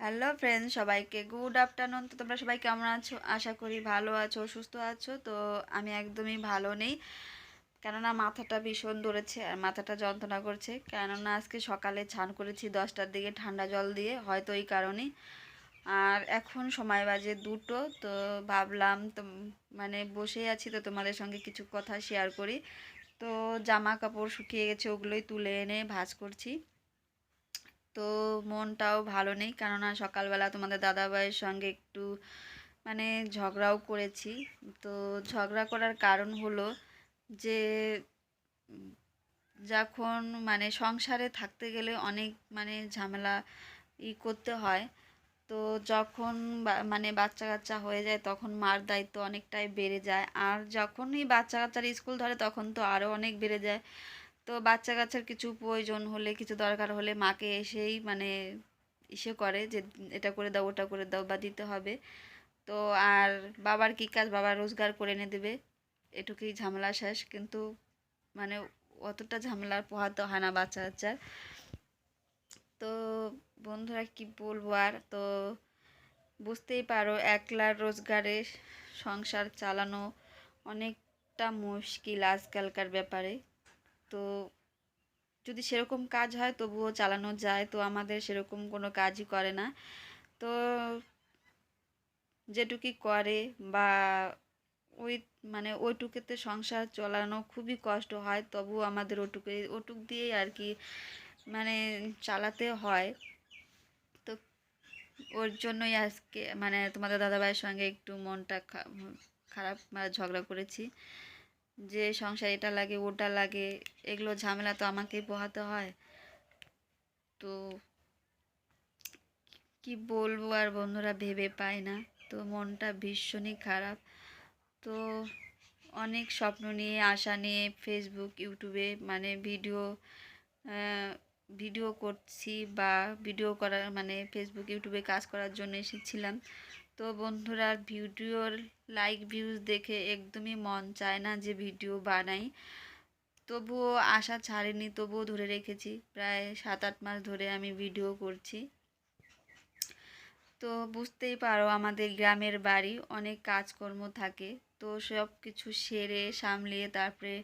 Hello friends সবাইকে good afternoon তো তোমরা সবাই কেমন আছো? আশা করি ভালো আছো, সুস্থ আছো। তো আমি একদমই ভালো নেই। কেননা মাথাটা ভীষণ ধরেছে আর মাথাটা যন্ত্রণা করছে। কেননা আজকে সকালে ছান করেছি দশটার দিকে ঠান্ডা জল দিয়ে, হয়তো এই কারণেই। আর এখন সময় বাজে দুটো। তো ভাবলাম তো মানে বসেই আছি তো তোমাদের সঙ্গে কিছু কথা শেয়ার করি। তো জামা কাপড় শুকিয়ে গেছে, ওগুলোই তুলে এনে ভাঁজ করছি। তো মনটাও ভালো নেই। কেননা সকালবেলা তোমাদের দাদাভাইয়ের সঙ্গে একটু মানে ঝগড়াও করেছি। তো ঝগড়া করার কারণ হলো যে, যখন মানে সংসারে থাকতে গেলে অনেক মানে ঝামেলা ই করতে হয়। তো যখন মানে বাচ্চা কাচ্চা হয়ে যায় তখন মার দায়িত্ব অনেকটাই বেড়ে যায়। আর যখনই বাচ্চা কাচ্চার স্কুল ধরে তখন তো আরও অনেক বেড়ে যায়। তো বাচ্চা কাচ্চার কিছু প্রয়োজন হলে, কিছু দরকার হলে মাকে এসেই মানে ইসে করে যে, এটা করে দাও, ওটা করে দাও বা দিতে হবে। তো আর বাবার কী কাজ? বাবা রোজগার করে এনে দেবে। এটুকুই ঝামেলা শেষ। কিন্তু মানে অতটা ঝামেলার পোহাতে হয় না বাচ্চা কাচ্চার তো বন্ধুরা, কি বলব আর? তো বুঝতেই পারো, একলা রোজগারে সংসার চালানো অনেকটা মুশকিল আজকালকার ব্যাপারে। তো যদি সেরকম কাজ হয় তবুও চালানো যায়, তো আমাদের সেরকম কোনো কাজই করে না। তো যেটুকুই করে বা ওই মানে ওইটুকুতে সংসার চালানো খুবই কষ্ট হয়, তবুও আমাদের ওটুকু ওটুক দিয়েই আর কি মানে চালাতে হয়। তো ওর জন্যই আজকে মানে তোমাদের দাদাভাইয়ের সঙ্গে একটু মনটা খারাপ মানে ঝগড়া করেছি। যে সংসার এটা লাগে, ওটা লাগে, এগুলো ঝামেলা তো আমাকেই পোহাতে হয়। তো কি বলব আর বন্ধুরা ভেবে পাই না। তো মনটা ভীষণই খারাপ। তো অনেক স্বপ্ন নিয়ে, আশা নিয়ে ফেসবুক ইউটিউবে মানে ভিডিও ভিডিও করছি বা ভিডিও করার মানে ফেসবুক ইউটিউবে কাজ করার জন্য এসেছিলাম। তো বন্ধুরা, ভিডিওর লাইক ভিউজ দেখে একদমই মন চায় না যে ভিডিও বানাই। তবুও আশা ছাড়িনি, তবুও ধরে রেখেছি। প্রায় সাত আট মাস ধরে আমি ভিডিও করছি। তো বুঝতেই পারো, আমাদের গ্রামের বাড়ি অনেক কাজকর্ম থাকে। তো সব কিছু সেরে, সামলিয়ে তারপরে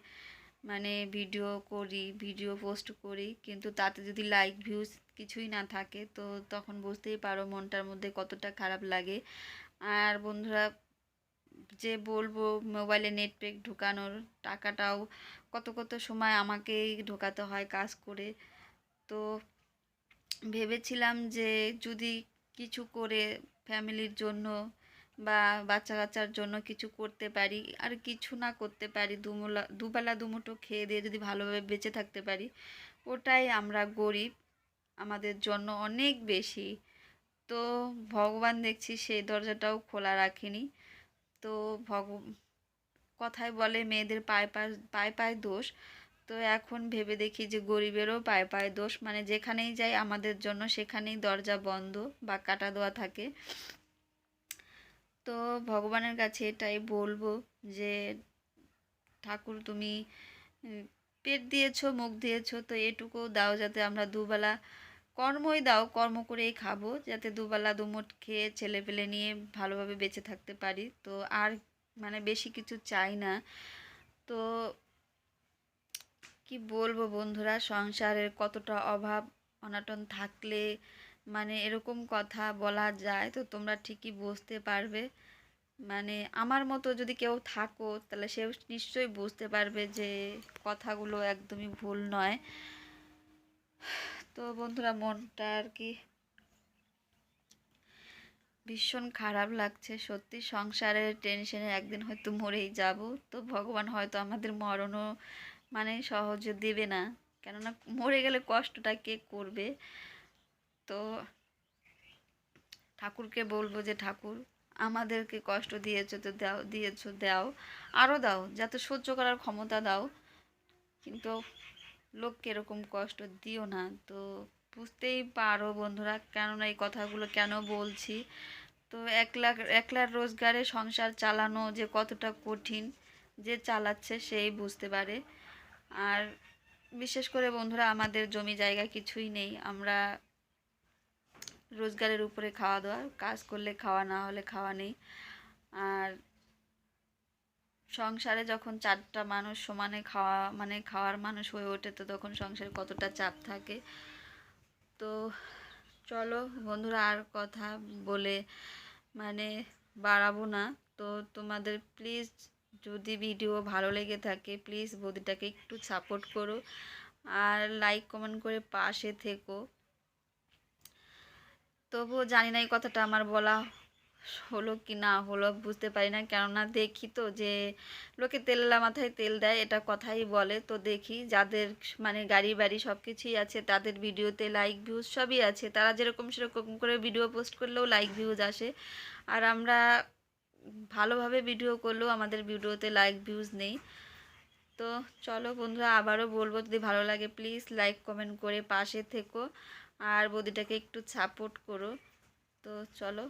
মানে ভিডিও করি ভিডিও পোস্ট করি, কিন্তু তাতে যদি লাইক ভিউজ কিছুই না থাকে, তো তখন বুঝতেই পারো মনটার মধ্যে কতটা খারাপ লাগে। আর বন্ধুরা, যে বলব মোবাইলে নেট প্যাক ঢোকানোর টাকাটাও কত কত সময় আমাকেই ঢোকাতে হয় কাজ করে। তো ভেবেছিলাম যে যদি কিছু করে ফ্যামিলির জন্য বা বাচ্চা কাচ্চার জন্য কিছু করতে পারি, আর কিছু না করতে পারি, দুমুলা, দুবেলা দুমুঠো খেয়ে দিয়ে যদি ভালোভাবে বেঁচে থাকতে পারি, ওটাই আমরা গরিব, আমাদের জন্য অনেক বেশি। তো ভগবান দেখছি সেই দরজাটাও খোলা রাখেনি। তো ভগ, কথায় বলে মেয়েদের পায়ে পায়ে পায়ে পায়ে দোষ। তো এখন ভেবে দেখি যে গরিবেরও পায়ে পায়ে দোষ। মানে যেখানেই যাই আমাদের জন্য সেখানেই দরজা বন্ধ বা কাটা দেওয়া থাকে। তো ভগবানের কাছে এটাই বলব যে, ঠাকুর তুমি পেট দিয়েছ, মুখ দিয়েছ, তো এটুকু দাও যাতে আমরা দুবেলা কর্মই দাও, কর্ম করেই খাব, যাতে দুবেলা দুমুঠ খেয়ে ছেলে পেলে নিয়ে ভালোভাবে বেঁচে থাকতে পারি। তো আর মানে বেশি কিছু চাই না। তো কি বলব বন্ধুরা, সংসারের কতটা অভাব, অনাটন থাকলে মানে এরকম কথা বলা যায়, তো তোমরা ঠিকই বুঝতে পারবে। মানে আমার মতো যদি কেউ থাকো, তাহলে সে নিশ্চয়ই বুঝতে পারবে যে কথাগুলো একদমই ভুল নয়। তো বন্ধুরা, মনটা আর কি ভীষণ খারাপ লাগছে। সত্যি সংসারের টেনশনে একদিন হয়তো মরেই যাব। তো ভগবান হয়তো আমাদের মরণও মানে সহজে দেবে না। কেননা মরে গেলে কষ্টটা কে করবে? তো ঠাকুরকে বলব যে, ঠাকুর, আমাদেরকে কষ্ট দিয়েছ তো দাও, দিয়েছ, দাও আরও দাও, যাতে সহ্য করার ক্ষমতা দাও। কিন্তু লোককে এরকম কষ্ট দিও না। তো বুঝতেই পারো বন্ধুরা কেননা এই কথাগুলো কেন বলছি। তো এক একলা একলার রোজগারে সংসার চালানো যে কতটা কঠিন, যে চালাচ্ছে সেই বুঝতে পারে। আর বিশেষ করে বন্ধুরা আমাদের জমি জায়গা কিছুই নেই। আমরা রোজগারের উপরে খাওয়া দাওয়া, কাজ করলে খাওয়া, না হলে খাওয়া নেই। আর সংসারে যখন চারটা মানুষ সমানে খাওয়া মানে খাওয়ার মানুষ হয়ে ওঠে, তো তখন সংসারে কতটা চাপ থাকে। তো চলো, বন্ধুরা আর কথা বলে মানে বাড়াবো না। তো তোমাদের প্লিজ যদি ভিডিও ভালো লেগে থাকে প্লিজ বৌদিটাকে একটু সাপোর্ট করো। আর লাইক কমেন্ট করে পাশে থেকো। তবুও জানি না এই কথাটা আমার বলা হলো কি না হলো, বুঝতে পারি না। কেননা দেখি তো যে লোকে তেললা মাথায় তেল দেয়, এটা কথাই বলে। তো দেখি যাদের মানে গাড়ি বাড়ি সব কিছুই আছে, তাদের ভিডিওতে লাইক ভিউজ সবই আছে। তারা যেরকম সেরকম করে ভিডিও পোস্ট করলেও লাইক ভিউজ আসে। আর আমরা ভালোভাবে ভিডিও করলেও আমাদের ভিডিওতে লাইক ভিউজ নেই। তো চলো বন্ধুরা, আবারও বলব, যদি ভালো লাগে প্লিজ লাইক কমেন্ট করে পাশে থেকো। আর বৌদিটাকে একটু সাপোর্ট করো। তো চলো